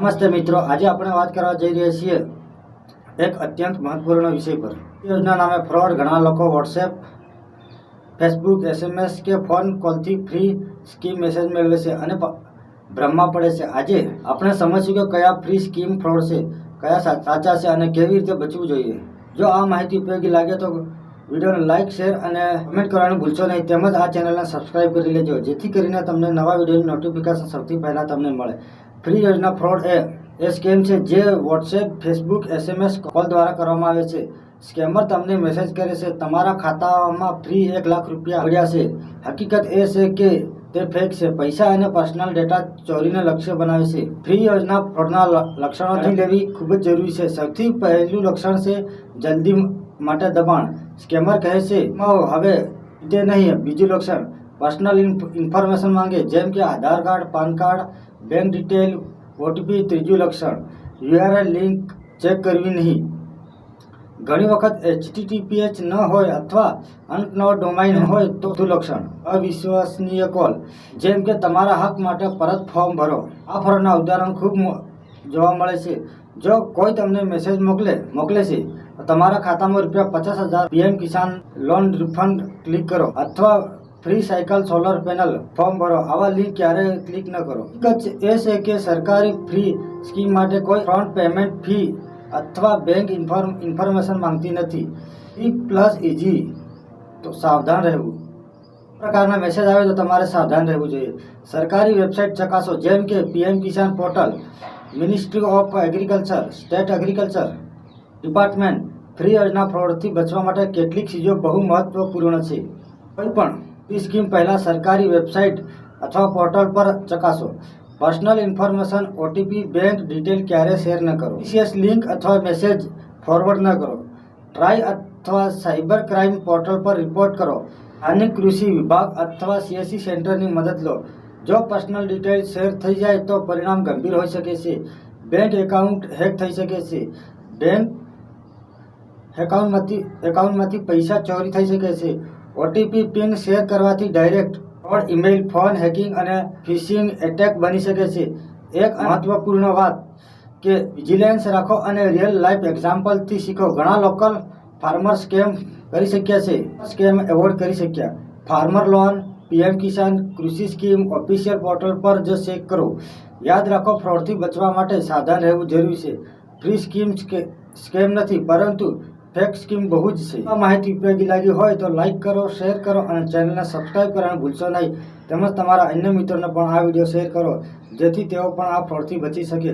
નમસ્તે મિત્રો, આજે આપણે વાત કરવા જઈ રહ્યા છીએ એક અત્યંત મહત્વપૂર્ણ વિષય પર. યોજના નામે ફ્રોડ ઘણા લોકો વોટ્સએપ ફેસબુક એસએમએસ કે ફોન કોલથી ફ્રી સ્કીમ મેસેજ મેળવે છે અને ભ્રમમાં પડે છે. આજે આપણે સમજીશું કે કયા ફ્રી સ્કીમ ફ્રોડ છે, કયા સાચા છે અને કેવી રીતે બચવું જોઈએ. જો આ માહિતી ઉપયોગી લાગે તો વિડીયોને લાઇક શેર અને કમેન્ટ કરવાનું ભૂલશો નહીં. તેમજ આ ચેનલને સબસ્ક્રાઇબ કરી લેજો, જેથી કરીને તમને નવા વિડીયોની નોટિફિકેશન સૌથી પહેલાં તમને મળે. ફ્રી યોજના ફ્રોડ એ એ સ્કેમ છે જે વોટ્સએપ ફેસબુક એસએમએસ કોલ દ્વારા કરવામાં આવે છે. સ્કેમર તમને મેસેજ કરે છે તમારા ખાતામાં ફ્રી એક લાખ રૂપિયા મળ્યા છે. હકીકત એ છે કે તે ફેક છે. પૈસા અને પર્સનલ ડેટા ચોરીને લક્ષ્ય બનાવે છે. ફ્રી યોજના ફ્રોડના લક્ષણોથી લક્ષણો લેવી ખૂબ જ જરૂરી છે. સૌથી પહેલું લક્ષણ છે જલ્દી માટે દબાણ. સ્કેમર કહે છે "માઓ, હવે તે નહીં બીજું લક્ષણ. પર્સનલ ઇન્ફોર્મેશન માંગે, જેમ કે Aadhaar card, PAN card, bank detail, OTP, ત્રીજું લક્ષણ. યુઆરએલ લિંક ચેક કરવી નહીં. ઘણી વખત એચટીટીપીએચ ન હોય અથવા અંકનો ડોમાઇન હોય તો લક્ષણ. અવિશ્વસનીય કોલ. જેમ કે તમારા હક માટે પરત ફોર્મ ભરો. આ ફોર્મના ઉદાહરણ ખૂબ જોવા મળે છે. જો કોઈ તમને મેસેજ મોકલે મોકલે છે તમારા ખાતામાં રૂપિયા પચાસ હજાર PM Kisan loan refund click કરો. અથવા free cycle solar panel form ભરો. આવા લિંક ક્યારેય ક્લિક ન કરો. એ છે કે સરકારી ફ્રી સ્કીમ માટે કોઈ ફ્રન્ટ પેમેન્ટ ફી અથવા બેંક ઇન્ફોર્મ ઇન્ફોર્મેશન માંગતી નથી. ઈ પ્લસ ઇઝી તો સાવધાન રહેવું. પ્રકારના મેસેજ આવે તો તમારે સાવધાન રહેવું જોઈએ. સરકારી વેબસાઇટ ચકાસો. જેમ કે PM Kisan portal ministry of agriculture state agriculture department free યોજના ફ્રોડથી બચવા માટે કેટલીક ચીજો બહુ મહત્વપૂર્ણ છે. કોઈ પણ ફ્રી સ્કીમ પહેલાં સરકારી વેબસાઇટ અથવા પોર્ટલ પર ચકાસો. Personal information, OTP, bank detail ક્યારે શેર ન કરો. વિશેષ લિંક અથવા મેસેજ ફોરવર્ડ ન કરો. ટ્રાય અથવા સાયબર ક્રાઇમ પોર્ટલ પર રિપોર્ટ કરો. અને કૃષિ વિભાગ અથવા સીએસસી સેન્ટરની મદદ લો. જો પર્સનલ ડિટેલ શેર થઈ જાય તો પરિણામ ગંભીર હોઈ શકે છે. બેંક એકાઉન્ટ હેક થઈ શકે છે. બેંક એકાઉન્ટમાંથી એકાઉન્ટમાંથી પૈસા ચોરી થઈ શકે છે. ઓટીપી પિન શેર કરવાથી direct fraud email phone hacking અને ફિશિંગ એટેક બની શકે છે. એક મહત્વપૂર્ણ વાત કે વિજિલન્સ રાખો અને રિયલ લાઈફ એક્ઝામ્પલથી શીખો. ઘણા લોકલ ફાર્મર સ્કેમ કરી શક્યા છે. સ્કેમ એવોર્ડ કરી શક્યા. ફાર્મર લોન પીએમ કિસાન કૃષિ સ્કીમ ઓફિશિયલ પોર્ટલ પર જ ચેક કરો. યાદ રાખો ફ્રોડથી બચવા માટે સાવધાન રહેવું જરૂરી છે. ફ્રી સ્કીમ સ્કે- સ્કેમ નથી, પરંતુ ફેક સ્કીમ બહુ જ છે. આ માહિતી ઉપયોગી લાગી હોય તો લાઈક કરો શેર કરો અને ચેનલને સબસ્ક્રાઈબ કરવાનું ભૂલશો નહીં. તેમજ તમારા અન્ય મિત્રોને પણ આ વીડિયો શેર કરો, જેથી તેઓ પણ આ ફ્રોડથી બચી શકે.